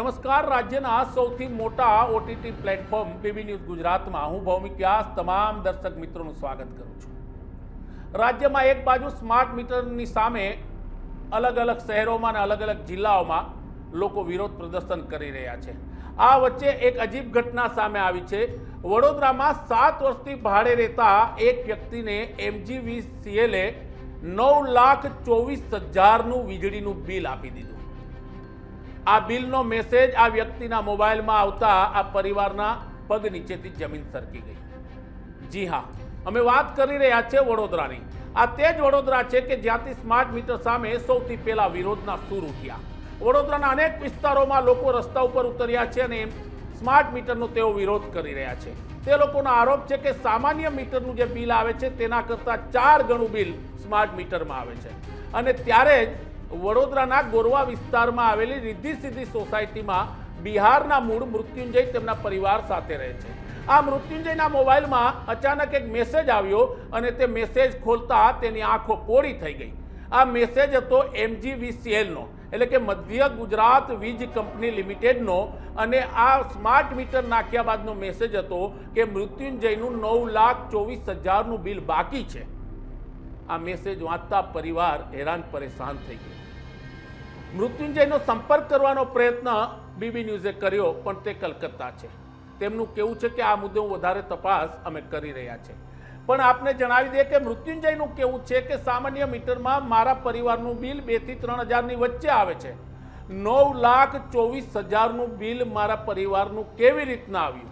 નમસ્કાર. રાજ્યના સૌથી મોટા ઓટીટી પ્લેટફોર્મ બીબી ન્યૂઝ ગુજરાતમાં હું ભૌમિક વ્યાસ તમામ દર્શક મિત્રોનું સ્વાગત કરું છું. રાજ્યમાં એક બાજુ સ્માર્ટ મીટરની સામે અલગ અલગ શહેરોમાં અને અલગ અલગ જિલ્લાઓમાં લોકો વિરોધ પ્રદર્શન કરી રહ્યા છે. આ વચ્ચે એક અજીબ ઘટના સામે આવી છે. વડોદરામાં સાત વર્ષથી ભાડે રહેતા એક વ્યક્તિને એમજીવીસીએલે નવ લાખ ચોવીસ હજારનું વીજળીનું બિલ આપી દીધું. આ બિલનો મેસેજ આ વ્યક્તિના મોબાઈલમાં આવતા આ પરિવારના પગ નીચેથી જમીન સરકી ગઈ. જી હા, અમે વાત કરી રહ્યા છે વડોદરાની. આ તે જ વડોદરા છે કે જ્યાંથી સ્માર્ટ મીટર સામે સૌથી પહેલા વિરોધના સૂર ઉઠ્યા. વડોદરાના અનેક વિસ્તારોમાં લોકો રસ્તા ઉપર ઉતર્યા છે અને એમ સ્માર્ટ મીટરનો તેઓ વિરોધ કરી રહ્યા છે. તે લોકોનો આરોપ છે કે સામાન્ય મીટરનું જે બિલ આવે છે, તેના કરતાં ચાર ગણું બિલ સ્માર્ટ મીટરમાં આવે છે. અને ત્યારે જ વડોદરાના ગોરવા વિસ્તારમાં આવેલી રિદ્ધિ સિદ્ધિ સોસાયટીમાં બિહારના મૂળ મૃત્યુંજય તેમના પરિવાર સાથે રહે છે. આ મૃત્યુંજયના મોબાઈલમાં અચાનક એક મેસેજ આવ્યો અને તે મેસેજ ખોલતા તેની આંખો પોળી થઈ ગઈ. આ મેસેજ હતો એમજીવીસીએલનો, એટલે કે મધ્ય ગુજરાત વીજ કંપની લિમિટેડનો અને આ સ્માર્ટ મીટર નાખ્યા બાદનો મેસેજ હતો કે મૃત્યુંજયનું નવ લાખ ચોવીસ હજારનું બિલ બાકી છે. આ મેસેજ વાંચતા પરિવાર હેરાન પરેશાન થઈ ગયો. મૃત્યુંજયનો સંપર્ક કરવાનો પ્રયત્ન બીબી ન્યૂઝે કર્યો, પણ તે કલકત્તા છે. તેમનું કેવું છે કે આ મુદ્દે વધારે તપાસ અમે કરી રહ્યા છે. પણ આપને જણાવી દઈએ કે મૃત્યુંજયનું કેવું છે કે સામાન્ય મીટરમાં મારા પરિવારનું બિલ બેથી ત્રણ હજારની વચ્ચે આવે છે. નવ લાખ ચોવીસ હજારનું બિલ મારા પરિવારનું કેવી રીતના આવ્યું?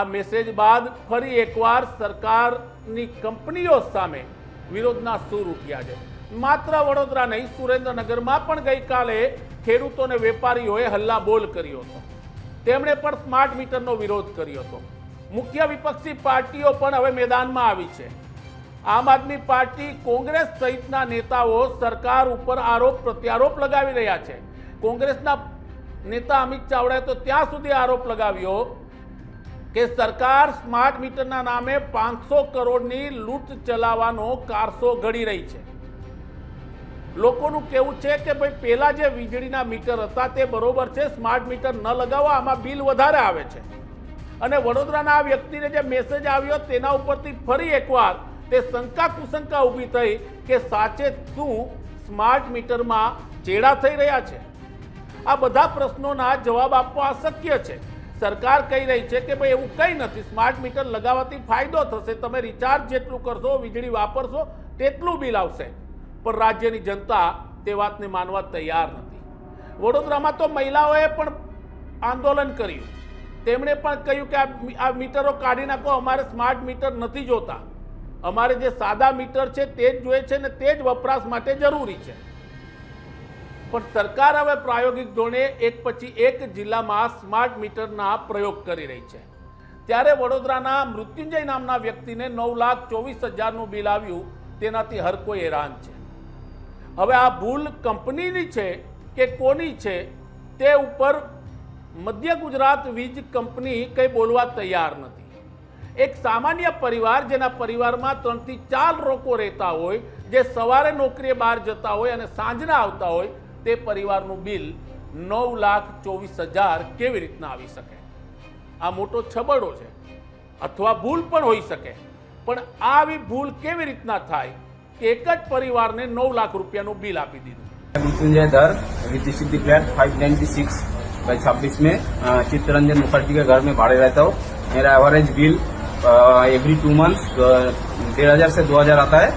આ મેસેજ બાદ ફરી એકવાર સરકારની કંપનીઓ સામે વિરોધના સૂર ઉઠ્યા છે. માત્ર વડોદરા નહીં, સુરેન્દ્રનગરમાં પણ ગઈકાલે ખેડૂતોને વેપારીઓએ વેપારીઓએ હલ્લાબોલ કર્યો હતો. તેમણે પણ સ્માર્ટ મીટરનો વિરોધ કર્યો હતો. મુખ્ય વિપક્ષી પાર્ટીઓ પણ હવે મેદાનમાં આવી છે. આમ આદમી પાર્ટી, કોંગ્રેસ સહિતના નેતાઓ સરકાર ઉપર આરોપ પ્રત્યારોપ લગાવી રહ્યા છે. કોંગ્રેસના નેતા અમિત ચાવડાએ તો ત્યાં સુધી આરોપ લગાવ્યો કે સરકાર સ્માર્ટ મીટરના નામે પાંચસો કરોડની લૂંટ ચલાવવાનો કારસો ઘડી રહી છે. લોકોનું કેવું છે કે ભાઈ પેલા જે વીજળીના મીટર હતા તે બરોબર છે, સ્માર્ટ મીટર ન લગાવવા આમાં બિલ વધારે આવે છે. અને વડોદરાના આ વ્યક્તિને જે મેસેજ આવ્યો તેના ઉપરથી ફરી એકવાર તે શંકા કુશંકા ઊભી થઈ કે સાચે શું સ્માર્ટ મીટરમાં ચેડા થઈ રહ્યા છે. આ બધા પ્રશ્નોના જવાબ આપવા અશક્ય છે. સરકાર કહી રહી છે કે ભાઈ એવું કંઈ નથી. સ્માર્ટ મીટર લગાવવાથી ફાયદો થશે. તમે રિચાર્જ જેટલું કરશો, વીજળી વાપરશો, તેટલું બિલ આવશે. પણ રાજ્યની જનતા તે વાતને માનવા તૈયાર નથી. વડોદરામાં તો મહિલાઓએ પણ આંદોલન કર્યું. તેમણે પણ કહ્યું કે આ મીટરો કાઢી નાખો. અમારે સ્માર્ટ મીટર નથી જોતા. અમારે જે સાદા મીટર છે તે જ જોઈએ છે ને તે જ વપરાશ માટે જરૂરી છે. પણ સરકાર હવે પ્રાયોગિક ધોરણે એક પછી એક જિલ્લામાં સ્માર્ટ મીટરના પ્રયોગ કરી રહી છે. ત્યારે વડોદરાના મૃત્યુંજય નામના વ્યક્તિને નવ લાખ ચોવીસ હજારનું બિલ આવ્યું, તેનાથી હર કોઈ હેરાન છે. હવે આ ભૂલ કંપનીની છે કે કોની છે, તે ઉપર મધ્ય ગુજરાત વીજ કંપની કંઈ બોલવા તૈયાર નથી. એક સામાન્ય પરિવાર જેના પરિવારમાં ત્રણથી ચાર લોકો રહેતા હોય, જે સવારે નોકરીએ બહાર જતા હોય અને સાંજના આવતા હોય તે પરિવારનું બિલ નવ લાખ ચોવીસ હજાર કેવી રીતના આવી શકે આ મોટો છબડો છે અથવા ભૂલ પણ હોઈ શકે પણ આવી ભૂલ કેવી રીતના થાય કે એક જ પરિવારને નવ લાખ રૂપિયાનું બિલ આપી દીધું मृत्युंजय धर रिद्धि सिद्धि फ्लैट 596 बाई छब्बीस में अ, चित्तरंजन मुखर्जी के घर में भाड़े रहता हूँ मेरा average bill every two months डेढ़ हजार से दो हजार आता है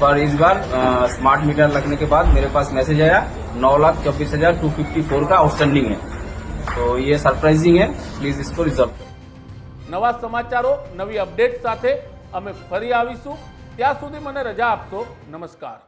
पर इस बार स्मार्ट मीटर लगने के बाद मेरे पास मैसेज आया नौ लाख चौबीस हजार टू फिफ्टी फोर का आउटस्टैंडिंग है तो ये सरप्राइजिंग है प्लीज इसको रिजर्व करो નવા સમાચારો નવી અપડેટ સાથે અમે ફરી આવીશું ત્યાં સુધી મને રજા આપશો નમસ્કાર